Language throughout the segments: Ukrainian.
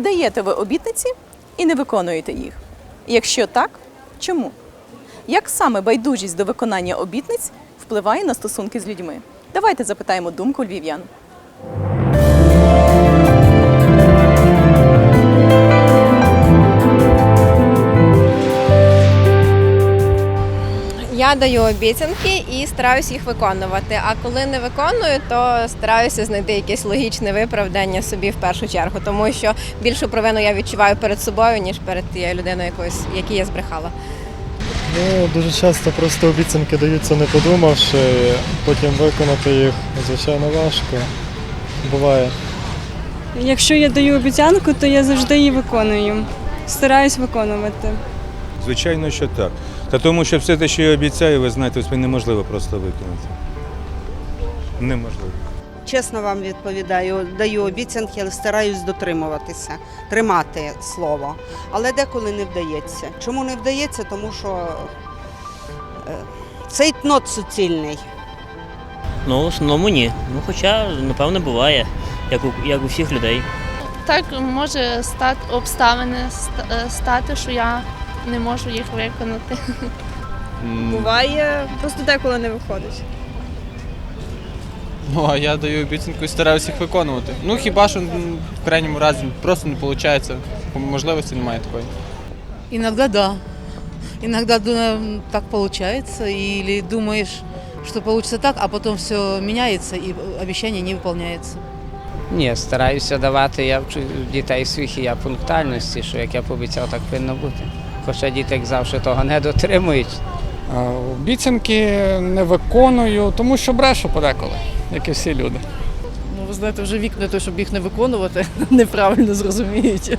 даєте ви обітниці і не виконуєте їх? Якщо так, чому? Як саме байдужість до виконання обітниць впливає на стосунки з людьми? Давайте запитаємо думку львів'ян. Я даю обіцянки і стараюся їх виконувати. А коли не виконую, то стараюся знайти якесь логічне виправдання собі в першу чергу, тому що більшу провину я відчуваю перед собою, ніж перед тією людиною, якоюсь, якій я збрехала. Ну, дуже часто просто обіцянки даються не подумавши, потім виконати їх, звичайно, важко. Буває. Якщо я даю обіцянку, то я завжди її виконую. Стараюсь виконувати. Звичайно, що так. Та тому, що все те, що я обіцяю, ви знаєте, це неможливо просто виконати. Неможливо. Чесно вам відповідаю, даю обіцянки, але стараюсь дотримуватися, тримати слово. Але деколи не вдається. Чому не вдається? Тому що е, цей тнот суцільний. Ну, в основному ні. Ну, хоча, напевне, буває, як у, як у всіх людей. Так може стати обставини е, стати, що я не можу їх виконати. Буває, просто деколи не виходить. Ну, а я даю обіцянку і стараюся їх виконувати. Ну, хіба що м, в крайньому разі просто не виходить, можливості немає такої. Иногда да. Иногда ду- так получается, или думаешь, что получится так, а потом все меняется и обещание не выполняется. Ні, стараюся давати, я вчу дітей своїх і я пунктуальності, що як я пообіцяв, так повинно бути. Хоча діти, як завжди, того не дотримують. Обіцянки не виконую, тому що брешу подеколи, як і всі люди. Ну, ви знаєте, вже вік не той, щоб їх не виконувати, неправильно зрозумієте.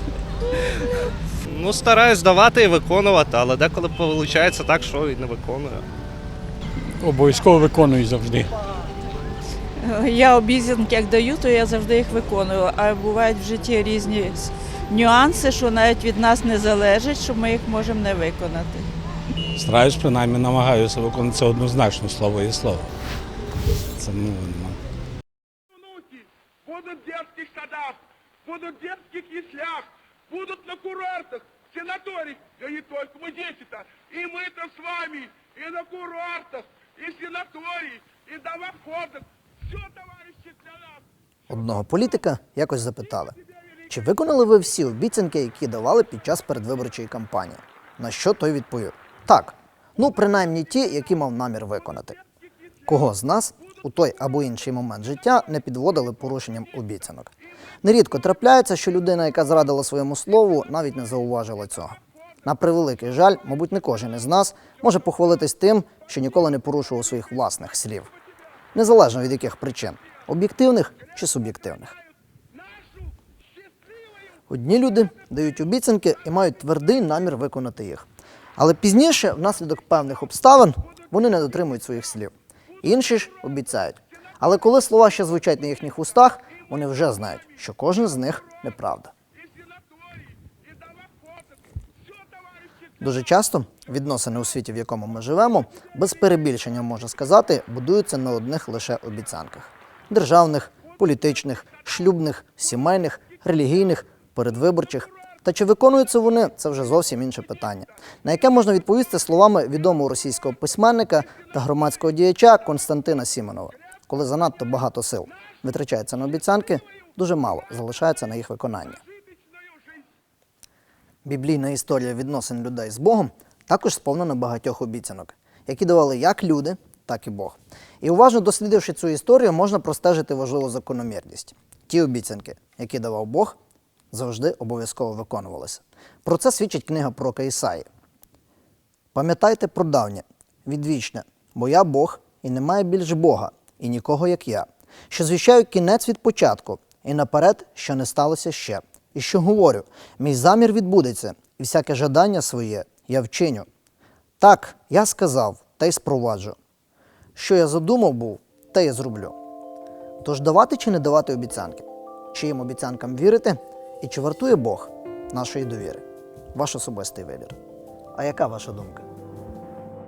Ну, стараюсь давати і виконувати, але деколи виходить так, що і не виконую. Обов'язково виконую завжди. Я обіцянки як даю, то я завжди їх виконую. А бувають в житті різні нюанси, що навіть від нас не залежить, що ми їх можемо не виконати. Стараюсь, принаймні намагаюся виконати це однозначно слово і слово. Це ну, ну. Будуть в детских садах, будуть в детских яслях, будуть на курортах, в санаториях, да не только мы дети-то, и мы-то с вами, и на курортах, и в санатории, и в домоходах, все, товарищи, для нас. Одного політика якось запитали, чи виконали ви всі обіцянки, які давали під час передвиборчої кампанії? На що той відповів: так, ну принаймні ті, які мав намір виконати. Кого з нас у той або інший момент життя не підводили порушенням обіцянок? Нерідко трапляється, що людина, яка зрадила своєму слову, навіть не зауважила цього. На превеликий жаль, мабуть, не кожен із нас може похвалитись тим, що ніколи не порушував своїх власних слів незалежно від яких причин об'єктивних чи суб'єктивних. Одні люди дають обіцянки і мають твердий намір виконати їх. Але пізніше, внаслідок певних обставин, вони не дотримують своїх слів. Інші ж обіцяють. Але коли слова ще звучать на їхніх устах, вони вже знають, що кожен з них неправда. Дуже часто відносини у світі, в якому ми живемо, без перебільшення можна сказати, будуються на одних лише обіцянках: державних, політичних, шлюбних, сімейних, релігійних, передвиборчих. Та чи виконуються вони, це вже зовсім інше питання, на яке можна відповісти словами відомого російського письменника та громадського діяча Константина Сіменова. Коли занадто багато сил витрачається на обіцянки, дуже мало залишається на їх виконання. Біблійна історія відносин людей з Богом також сповнена багатьох обіцянок, які давали як люди, так і Бог. І уважно дослідивши цю історію, можна простежити важливу закономірність. Ті обіцянки, які давав Бог, завжди обов'язково виконувалися. Про це свідчить книга пророка Ісаї. Пам'ятайте про давнє, відвічне, бо я Бог, і немає більш Бога, і нікого, як я, що звіщаю кінець від початку, і наперед, що не сталося ще. І що говорю, мій замір відбудеться, і всяке жадання своє я вчиню. Так, я сказав, та й спроваджу. Що я задумав був, те я зроблю. Тож давати чи не давати обіцянки? Чиїм обіцянкам вірити? І чи вартує Бог нашої довіри? Ваш особистий вибір. А яка ваша думка?